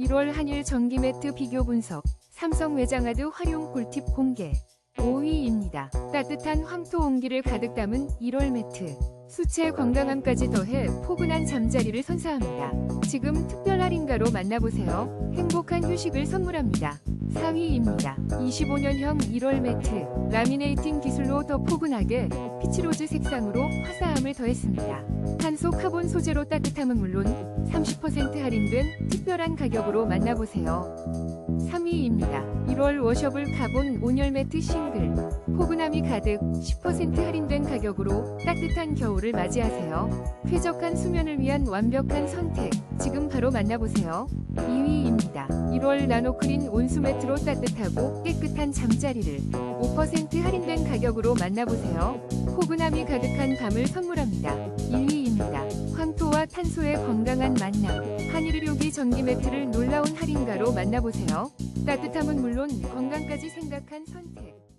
1월 한일 전기 매트 비교 분석. 삼성 외장하드 활용 꿀팁 공개. 5위입니다. 따뜻한 황토 온기를 가득 담은 1월 매트. 수채 건강함까지 더해 포근한 잠자리를 선사합니다. 지금 특별 할인가로 만나보세요. 행복한 휴식을 선물합니다. 4위입니다. 25년형 1월 매트. 라미네이팅 기술로 더 포근하게 피치로즈 색상으로 화사함을 더했습니다. 탄소 카본 소재로 따뜻함은 물론 30% 할인된 특별한 가격으로 만나보세요. 3위입니다. 1월 워셔블 카본 온열 매트 싱글. 포근함이 가득 10% 할인된 가격으로 따뜻한 겨울을 맞이하세요. 쾌적한 수면을 위한 완벽한 선택. 지금 바로 만나보세요. 2위입 니다. 1월 나노크린 온수 매트로 따뜻하고 깨끗한 잠자리를 5% 할인된 가격으로 만나보세요. 포근함이 가득한 밤을 선물합니다. 1위입니다. 황토와 탄소의 건강한 만남. 한일의료기 전기 매트를 놀라운 할인가로 만나보세요. 따뜻함은 물론 건강까지 생각한 선택.